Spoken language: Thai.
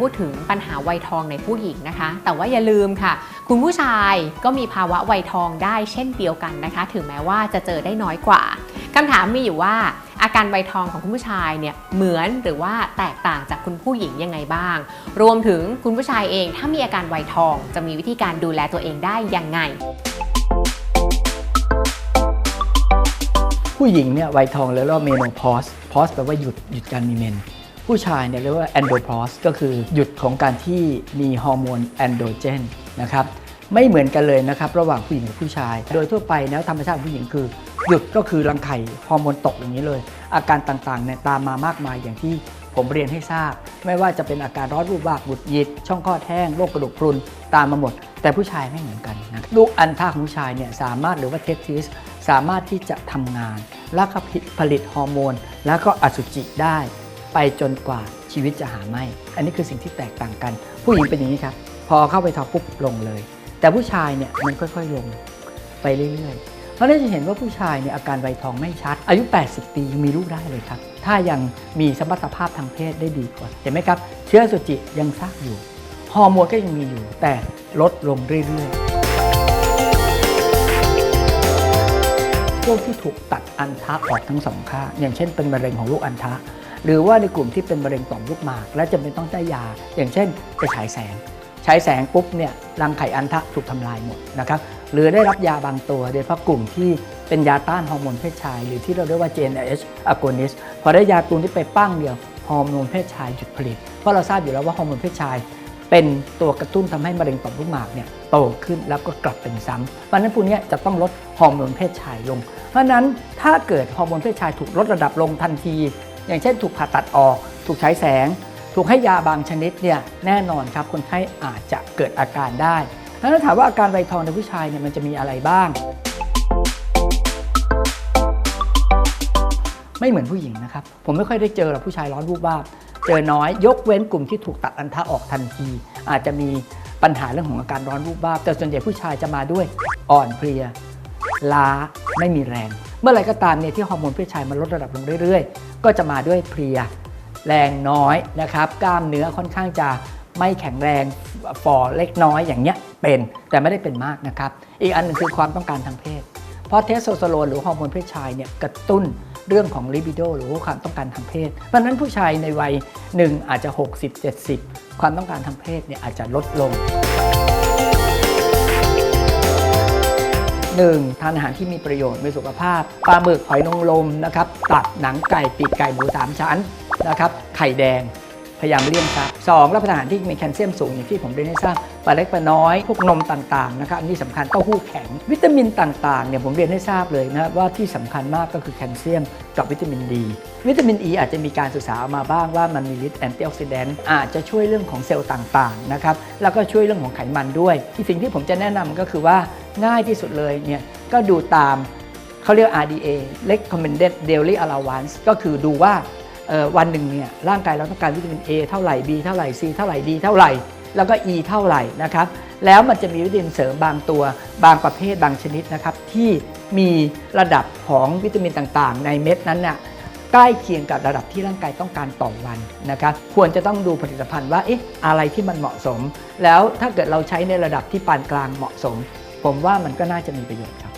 พูดถึงปัญหาวัยทองในผู้หญิงนะคะ แต่ว่าอย่าลืมค่ะ คุณผู้ชายก็มีภาวะวัยทองได้เช่นเดียวกันนะคะ ถึงแม้ว่าจะเจอได้น้อยกว่าคำถามมีอยู่ว่าอาการวัยทองของคุณผู้ชายเนี่ยเหมือนหรือว่าแตกต่างจากคุณผู้หญิงยังไงบ้าง รวมถึงคุณผู้ชายเองถ้ามีอาการวัยทอง จะมีวิธีการดูแลตัวเองได้ยังไง ผู้หญิงเนี่ยวัยทองเรียกว่าเมโนพอสพอสแปลว่าหยุดหยุดการมีเมน ผู้ชายเนี่ยเรียกว่าแอนโดพอสก็คือหยุดของการที่มีฮอร์โมนแอนโดเจนนะครับไม่เหมือนกันเลยนะครับระหว่างผู้หญิงกับผู้ชาย โดยทั่วไปแล้วธรรมชาติของผู้หญิงคือ หยุดก็คือรังไข่ฮอร์โมนตกอย่างนี้เลย อาการต่างๆเนี่ยตามมามากมายอย่างที่ผมเรียนให้ทราบ ไม่ว่าจะเป็นอาการร้อนรูปวากบุดหยิด ช่องคลอดแห้งโรคกระดูกพรุนตามมาหมด แต่ผู้ชายไม่เหมือนกันนะลูกอัณฑะของผู้ชายเนี่ยสามารถหรือว่าเทสทิสสามารถที่จะทำงาน แล้วก็ผลิตฮอร์โมน แล้วก็อสุจิได้ ไปจนกว่าชีวิตจะหาไม่ อันนี้คือสิ่งที่แตกต่างกัน ผู้หญิงเป็นอย่างนี้ครับ พอเข้าไปทอปุ๊บลงเลย แต่ผู้ชายเนี่ยมันค่อยๆลงไปเรื่อยๆ เพราะนั้นจะเห็นว่าผู้ชายเนี่ยอาการใบทองไม่ชัด อายุ 80 ปียังมีลูกได้เลยครับ ถ้ายังมีสมรรถภาพทางเพศได้ดีกว่าเห็นไหมครับ เชื้อสุจิยังซากอยู่ ฮอร์โมนก็ยังมีอยู่ แต่ลดลงเรื่อยๆพวกที่ถูกตัดอันทะออกทั้งสองข้างอย่างเช่นเป็นมะเร็งของลูกอันทะ หรือว่าในกลุ่มที่เป็นมะเร็งต่อมลูกหมาก และจำเป็นต้องได้ยา อย่างเช่นไปฉายแสงฉายแสงปุ๊บเนี่ยรังไข่อันทะถูกทำลายหมดนะครับหรือได้รับยาบางตัวโดยเฉพาะกลุ่มที่เป็นยาต้านฮอร์โมนเพศชาย หรือที่เราเรียกว่า GnRH agonist พอได้ยาตัวนี้ไปปั้งเดียวฮอร์โมนเพศชายหยุดผลิต เพราะเราทราบอยู่แล้วว่าฮอร์โมนเพศชาย เป็นตัวกระตุ้นทำให้มะเร็งต่อมลูกหมากเนี่ยโตขึ้นแล้วก็กลับเป็นซ้ำเพราะนั้นพวกนี้จะต้องลดฮอร์โมนเพศชายลง เพราะนั้นถ้าเกิดฮอร์โมนเพศชายถูกลดระดับลงทันที อย่างเช่น ถูกผ่าตัดออก ถูกฉายแสง ถูกให้ยาบางชนิดเนี่ยแน่นอนครับคนไข้อาจจะเกิดอาการได้แล้วถาถามว่าอาการไวทองในผู้ชายเนี่ยมันจะมีอะไรบ้าง ไม่เหมือนผู้หญิงนะครับ ผมไม่ค่อยได้เจอหรอกผู้ชายร้อนวูบวาบเจอน้อยยกเว้นกลุ่มที่ถูกตัดอันทะออกทันที อาจจะมีปัญหาเรื่องของอาการร้อนวูบวาบแต่ส่วนใหญ่ผู้ชายจะมาด้วยอ่อนเพลียล้าไม่มีแรง เมื่อไรก็ตามเนี่ยที่ฮอร์โมนเพศชายมันลดระดับลงเรื่อยๆ ก็จะมาด้วยเพลียแรงน้อยนะครับ กล้ามเนื้อค่อนข้างจะไม่แข็งแรงฝ่อเล็กน้อยอย่างเงี้ยเป็นแต่ไม่ได้เป็นมากนะครับ อีกอันหนึ่งคือความต้องการทางเพศ เพราะเทสโทสเตอโรนหรือฮอร์โมนเพศชายเนี่ยกระตุ้นเรื่องของลิบิโดหรือความต้องการทางเพศเพราะนั้นผู้ชายในวัยหนึ่งอาจจะ 60-70 ความต้องการทางเพศเนี่ยอาจจะลดลง 1. ทานอาหารที่มีประโยชน์มีสุขภาพปลาหมึกหอยนางรมนะครับตับหนังไก่ปีกไก่หมูสามชั้นนะครับไข่แดง พยายามเลี่ยงครับสองรับประทานอาหารที่มีแคลเซียมสูงอย่างที่ผมเรียนให้ทราบปลาเล็กปลาน้อย พวกนมต่างๆนะครับอันนี้สำคัญเต้าหู้แข็ง วิตามินต่างๆเนี่ยผมเรียนให้ทราบเลยนะว่าที่สำคัญมากก็คือแคลเซียมกับวิตามินดี วิตามินอ e ีอาจจะมีการศึกษาออกมาบ้างว่ามันมีฤทธิ์แอนตี้ออกซิแดนต์อาจจะช่วยเรื่องของเซลล์ต่างๆนะครับแล้วก็ช่วยเรื่องของไขมันด้วย ที่สิ่งที่ผมจะแนะนำก็คือว่าง่ายที่สุดเลยเนี่ยก็ดูตามเขาเรียก RDA recommended daily allowance ก็คือดูว่า วันหนึ่งเนี่ยร่างกายเราต้องการวิตามิน A เท่าไหร่ B เท่าไหร่ C เท่าไหร่ D เท่าไหร่ แล้วก็ E เท่าไหร่นะครับแล้วมันจะมีวิตามินเสริมบางตัว บางประเภทบางชนิดนะครับที่มีระดับของวิตามินต่างๆ ในเม็ดนั้นน่ะใกล้เคียงกับระดับที่ร่างกายต้องการต่อวันนะครับควรจะต้องดูผลิตภัณฑ์ว่าเอ๊ะอะไรที่มันเหมาะสม แล้วถ้าเกิดเราใช้ในระดับที่ปานกลางเหมาะสม ผมว่ามันก็น่าจะมีประโยชน์